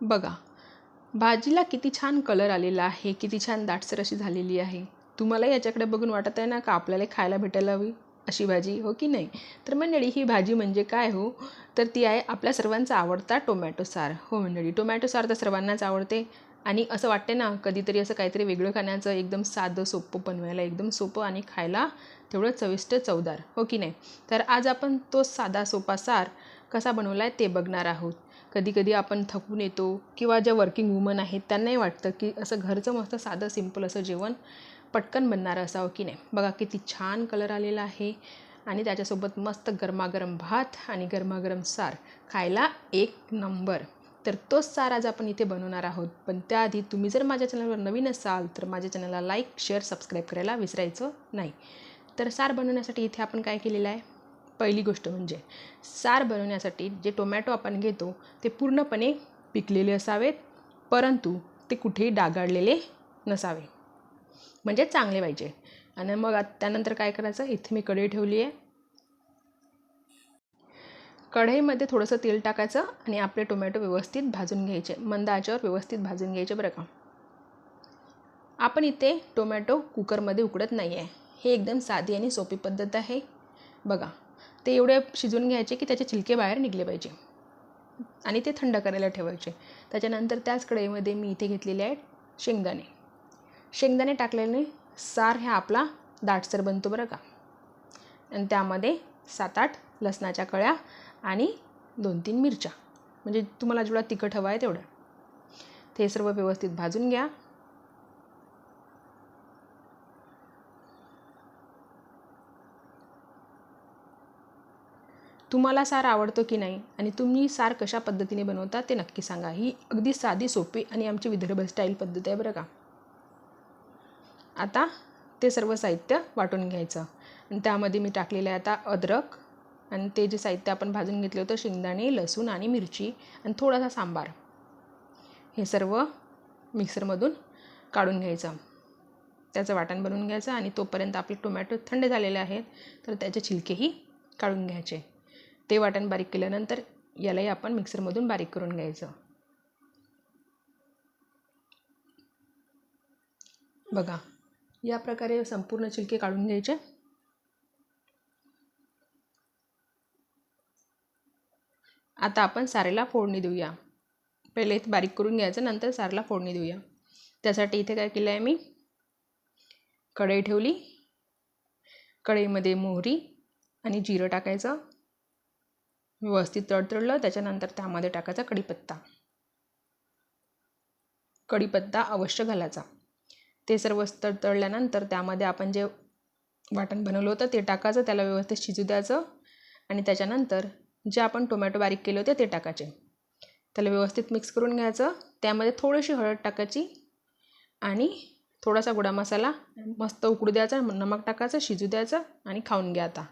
बघा भाजीला किती छान कलर आलेला आहे किती छान दाटसर अशी झालेली आहे. तुम्हाला याच्याकडे बघून वाटत आहे ना का आपल्याला खायला भेटायला हवी अशी भाजी हो की नाही? तर मंडळी ही भाजी म्हणजे काय हो? तर ती आहे आपल्या सर्वांचा आवडता टोमॅटो सार. हो मंडळी टोमॅटो सार तर सर्वांनाच आवडते. आणि असं वाटते ना कधीतरी असं काहीतरी वेगळं खाण्याचं एकदम साधं सोपं बनवायला एकदम सोपं आणि खायला तेवढं चविष्ट चवदार हो की नाही? तर आज आपण तो साधा सोपा सार कसा बनवला आहे ते बघणार आहोत. कधीकधी आपण थकून येतो किंवा ज्या वर्किंग वुमन आहेत त्यांनाही वाटतं की असं घरचं मस्त साधं सिंपल असं जेवण पटकन बनणारं असावं की नाही? बघा किती छान कलर आलेला आहे आणि त्याच्यासोबत मस्त गरमागरम भात आणि गरमागरम सार खायला एक नंबर. तर तोच सार आज आपण इथे बनवणार आहोत. पण त्याआधी तुम्ही जर माझ्या चॅनलवर नवीन असाल तर माझ्या चॅनलला लाईक शेअर सबस्क्राईब करायला विसरायचं नाही. तर सार बनवण्यासाठी इथे आपण काय केलेलं आहे? पहिली गोष्ट म्हणजे सार बनवण्यासाठी जे टोमॅटो आपण घेतो ते पूर्णपणे पिकलेले असावेत परंतु ते कुठेही डागाळलेले नसावे. म्हणजे चांगले पाहिजे. आणि मग त्यानंतर काय करायचं? इथे मी कढई ठेवली आहे. कढईमध्ये थोडंसं तेल टाकायचं आणि आपले टोमॅटो व्यवस्थित भाजून घ्यायचे. मंद आचेवर व्यवस्थित भाजून घ्यायचे बरं का. आपण इथे टोमॅटो कुकरमध्ये उकडत नाही आहे हे एकदम साधी आणि सोपी पद्धत आहे. बघा ते एवढे शिजून घ्यायचे की त्याचे छिलके बाहेर निघले पाहिजे. आणि ते थंड करायला ठेवायचे. त्याच्यानंतर त्याच कढईमध्ये मी इथे घेतलेले आहेत शेंगदाणे. शेंगदाणे टाकल्याने सार ह्या आपला दाटसर बनतो बरं का. आणि त्यामध्ये सात आठ लसणाच्या कळ्या आणि दोन तीन मिरच्या. म्हणजे तुम्हाला जेवढा तिखट हवा आहे तेवढं. ते सर्व व्यवस्थित भाजून घ्या. तुम्हाला सार आवडतो की नाही आणि तुम्ही सार कशा पद्धतीने बनवता ते नक्की सांगा. ही अगदी साधी सोपी आणि आमची विदर्भ स्टाईल पद्धत आहे बरं का. आता ते सर्व साहित्य वाटून घ्यायचं. आणि त्यामध्ये मी टाकलेलं आहे आता अद्रक आणि ते जे साहित्य आपण भाजून घेतलं होतं शेंगदाणे लसूण आणि मिरची आणि थोडासा सांबार हे सर्व मिक्सरमधून काढून घ्यायचं. त्याचं वाटण बनवून घ्यायचं आणि तोपर्यंत आपले टोमॅटो थंड झालेले आहेत तर त्याचे छिलकेही काढून घ्यायचे. ते वाटण बारीक केल्यानंतर यालाही आपण मिक्सरमधून बारीक करून घ्यायचं. बघा या प्रकारे संपूर्ण छिलके काढून घ्यायचे. आता आपण सारेला फोडणी देऊया. पहिले इथे बारीक करून घ्यायचं नंतर सारेला फोडणी देऊया. त्यासाठी इथे काय केलं आहे मी? कढई ठेवली. कढईमध्ये मोहरी आणि जिरं टाकायचं. व्यवस्थित तडतडलं त्याच्यानंतर त्यामध्ये टाकायचा कढीपत्ता. कढीपत्ता अवश्य घालायचा. ते सर्व तडतडल्यानंतर त्यामध्ये आपण जे वाटण बनवलं होतं ते टाकायचं त्याला व्यवस्थित शिजू द्यायचं आणि त्याच्यानंतर जे आपण टोमॅटो बारीक केले होते ते टाकायचे. त्याला व्यवस्थित मिक्स करून घ्यायचं. त्यामध्ये थोडीशी हळद टाकायची आणि थोडासा गोडा मसाला मस्त उकडू द्यायचा नमक टाकायचं शिजू द्यायचं आणि खाऊन घ्या आता.